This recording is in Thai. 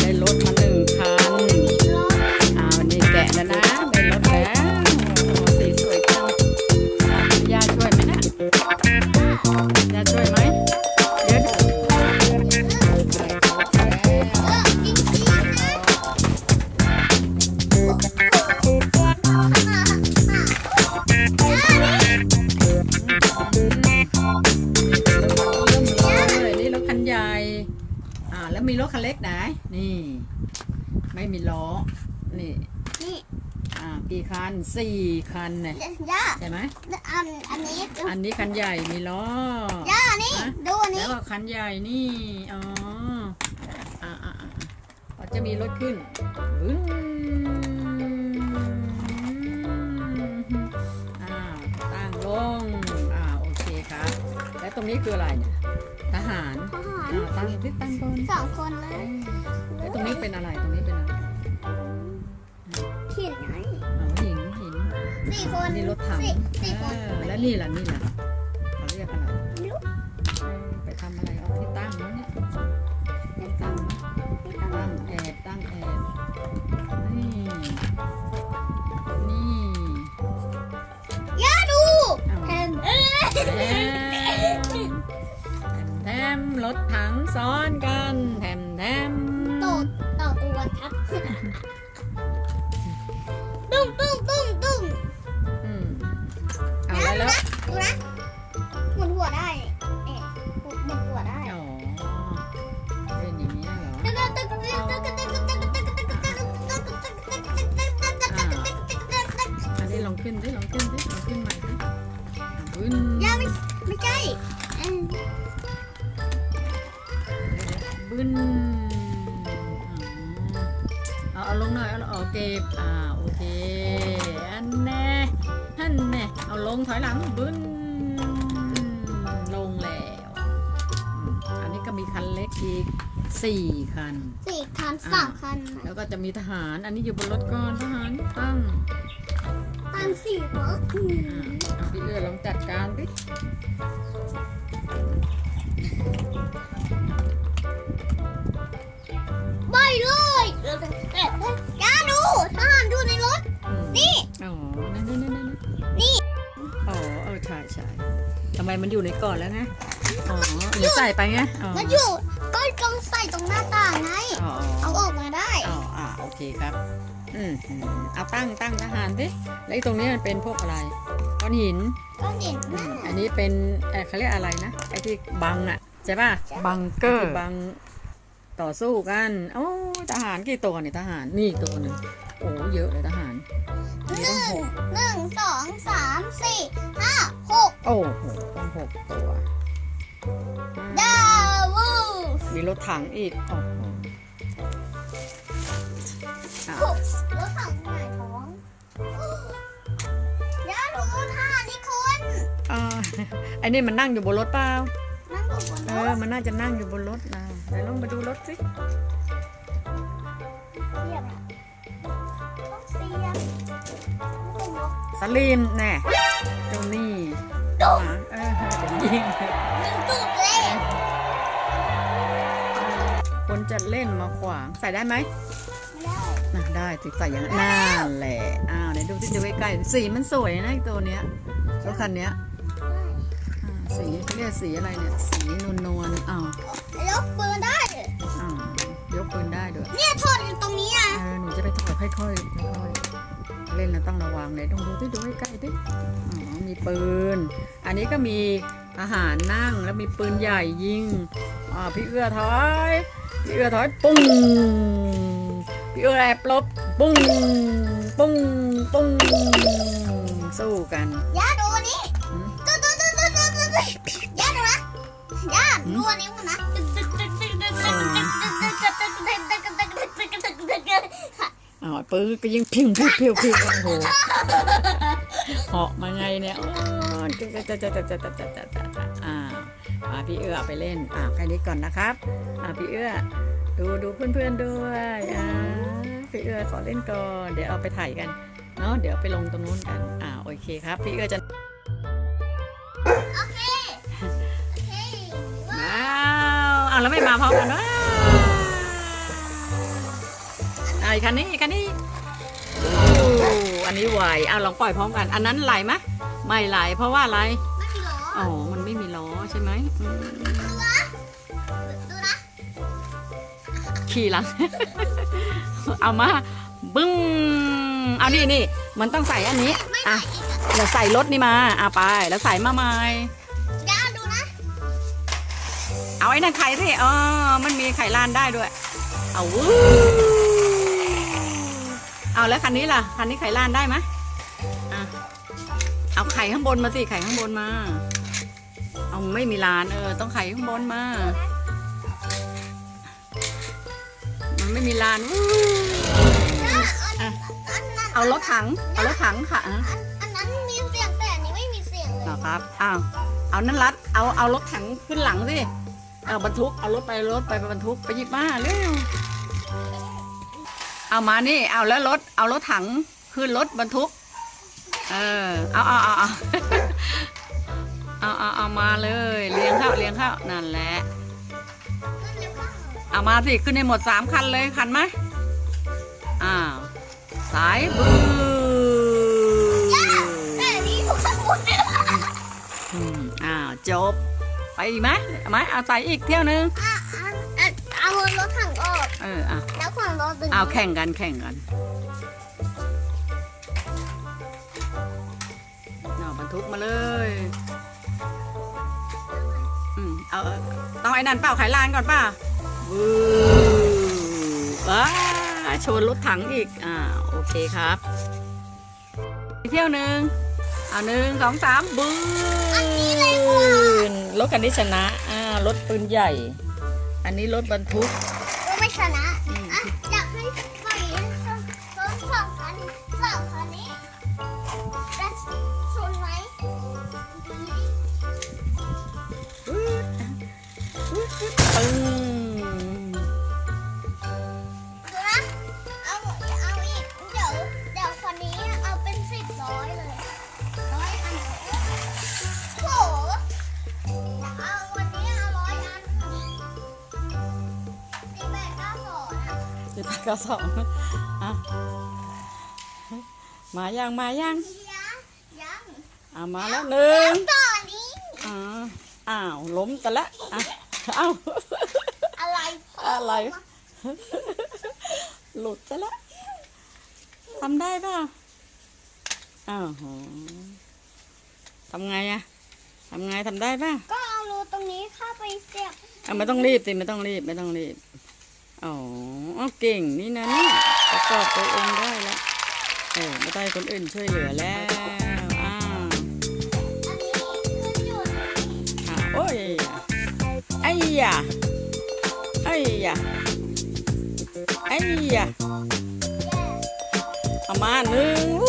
ได้รถมาเลย คันเล็กไหนนี่ ไม่มีล้อ นี่นี่อ่ากี่คันสี่คันเนี่ยย่าใช่ไหมอันอันนี้อันนี้คันใหญ่มีล้อย่านี่ดูอันแล้นี้วก็คันใหญ่นี่อ๋ออ่าอ่าอ่าจะมีรถขึ้นบึ้นอ่าตั้งลงอ่าโอเคครับ แล้วตรงนี้คืออะไรเนี่ย ทหารทหารอ่าตั้งที่ตั้งบนสองคนเลยแล้วตรงนี้เป็นอะไร ตรงนี้เป็นอะไรขีดไงอ๋อหินหินสี่คนอันนี้รถถังสี่สี่คน เออแล้วนี่ล่ะนี่ล่ะ ถถังซ้อนกันแถมแถมต่อต่อตัวครับตุ้มตุ้มตุ้มตุ้มเอาแล้วแล้วดูนะหมุนหัวได้หมุนหัวได้เป็นอย่างนี้เหรออันนี้ลองขึ้นดิลองขึ้นดิลองขึ้นใหม่ดิขึ้นยังไม่ไม่ใช่ บึ้นอ๋อเอาเอาลงหน่อยเอาเอาเก็บอ่าโอเคอันแน่อันแน่เอาลงถอยหลังบึ้นลงแล้วอืมอันนี้ก็มีคันเล็กอีกสี่คันสี่คันสามคันแล้วก็จะมีทหาร อันนี้อยู่บนรถก่อนทหารตั้งคันสี่รถอ่าเอาพี่เอื้อลองจัดการดิ มมันอยู่ในก่อนแล้วไงอ๋อหรือใส่ไปไงอ๋อมันอยู่ก็ต้องใส่ตรงหน้าต่างไง อ๋อเอาออกมาได้ อ๋ออ่าโอเคครับ อืมอืมเอาตั้งตั้งทหารดิแล้วไอ้ตรงนี้มันเป็นพวกอะไรก้อนหิน ก็เห็นอืนะมอันนี้เป็นเอ่อเขาเรียกอะไรนะไอ้ที่บังอะใช่ป่ะบังเกอที่ร์บังต่อสู้กันโอ้ทหารกี่ตัวเนี่ยทหารนี่อีกตัวหนึ่งโอ้เยอะเลยทหารมีหต้องนึ่หงกหนึ่งสองสามสี่ห้า หกโอ้โหต้องหกตัว ดาวูมีรถถังอีกโอ้โหอะหกรถถังหงายท้องย่าดูท่านี่คนอ่าไอ้นี่มันนั่งอยู่บนรถเปล่า นั่งอยู่บนเอรอ ถมันน่าจะนั่งอยู่บนรถนะไหนลองมาดูรถสิ เสียบอะต้องเสียบต้องยกสลินแน่เจ้านี่ หมาเออจะยิงยิงตูดเลยคนจะเล่นมาขวางใส่ได้ไหมไม่ได้น่ะได้ติดใส่อย่างนั้นแหละอ้าวไหนดูที่ดูใกล้ๆสีมันสวยนะตัวเนี้ยรถคันเนี้ยสีเขาเรียกสีอะไรเนี่ย สีนวลนวลอ้าวยกปืนได้อ้าวยกปืนได้ด้วยเนี่ยถอดอยู่ตรงนี้อะหนูจะไปถอดค่อยค่อยๆ เล่นแล้วต้องระวังเลยต้องดูที่ดูใกล้ๆดิอ๋อมีปืน อันนี้ก็มีทหารนั่งแล้วมีปืนใหญ่ยิงอ่าพี่เอื้อถอยพี่เอื้อถอยปุ้งพี่เอื้อแอบหลบปุ้งปุ้งปุ้งสู้กันย่าดูอันนี้อืมตุ๊ดตุ๊ดตุ๊ดตุ๊ดตุ๊ดตุ๊ดย่าดูนะย่าดูอันนี้มันนะ อ๋อปืนก็ยิงพิ้วพิ้วพิวพิวโอ้โหเหาะมาไงเนี่ยอ๋อจะจะจะจะจะจะจะจะจะอ่าอ่าพี่เอื้อไปเล่นอ่าแค่นี้ก่อนนะครับอ่าพี่เอื้อดูดูเพื่อนๆด้วยอ่าพี่เอื้อขอเล่นก่อนเดี๋ยวเอาไปถ่ายกันเนาะเดี๋ยวไปลงตรงนู้นกันอ่าโอเคครับ พี่เอื้อจะโอเคโอเคว้าวอ่าแล้วไม่มาพร้อมกันว้า คันนี้อีกคันนี้โอ้อันนี้ไหวเอาลองปล่อยพร้อมกัน อันนั้นไหลไหมไม่ไหลเพราะว่าอะไรไม่มีล้ออ๋อมันไม่มีล้อใช่ไหมอืมดูนะขี่หลังเอามาบึ้งเอานี่นี่มันต้องใส่อันนี้ไม่อะใส่อีกอะเดี๋ยวใส่รถนี่มาอะไปแล้วใส่มาใหม่ย่าดูนะเอาไอ้นั่นไข่สิอ๋อมันมีไข่ลานได้ด้วย เอาวู้ เอาแล้วคันนี้ล่ะ คันนี้ไข่ลานได้ไหมอะ เอาไข่ข้างบนมาสิ ไข่ข้างบนมา เอาไม่มีลานเออ ต้องไข่ข้างบนมา มันไม่มีลานวู้อันอะอันนั้นเอารถถัง เอารถถังค่ะอะอันอันนั้นมีเสียงแต่อันนี้ไม่มีเสียงเลยเหรอครับ อ้าว เอานั่นรัด เอาเอารถถังขึ้นหลังสิ เอาบรรทุก เอารถไปรถไปบรรทุกไปหยิบมาเร็ว เอามานี่ เอาแล้วรถ เอารถถังขึ้นรถบรรทุก เออ เอาเอาเอาเอาเอาเอาเอามาเลยเลี้ยงเข้าเลี้ยงเข้านั่นแหละขึ้นเร็วเข้าเอามาสิขึ้นให้หมดสามคันเลยคันไหมอ้าวสายบือแต่อันนี้อยู่ข้างบนเนี่ยอืมอ้าวจบ ไปอีกไหมเอาไหมเอาใส่อีกเที่ยวนึงอะอะอะ เอารถถังออก เอออะแล้วฝั่งรถดึงเอาแข่งกันแข่งกันเอาบรรทุกมาเลย อืมเอาเอาต้องไอ้นั่นเปล่าไขลานก่อนป่ะวือว้าชนรถถังอีก อ่า โอเคครับอีกเที่ยวหนึ่งเอาหนึ่งสองสามบืนรถคันนี้ชนะ อ่ารถปืนใหญ่ อันนี้รถบรรทุก ก็ไม่ชนะอะอยากให้ สิบแปดเก้าสองอะมายังมายังยังยังอ่ามาแล้วหนึ่งต่อนี้อ่าอ้าวล้มกันละอะเอ้าอะไรอะไรหลุดซะละทำได้ป่ะอ้าวโหทำไงอะทำไงทำได้ป่ะก็เอารูตรงนี้เข้าไปเสียบอะไม่ต้องรีบสิไม่ต้องรีบไม่ต้องรีบ อ๋อเอเก่งนี่นะเนี่ยประกอบตัวเองได้แล้วเออไม่ได้คนอื่นช่วยเหลือแล้วอ้าวอันนี้ขึ้นอยู่นะอะโอ้ยไอ้ยะไอ้ยะไอ้ยะแย่เอามาหนึ่ง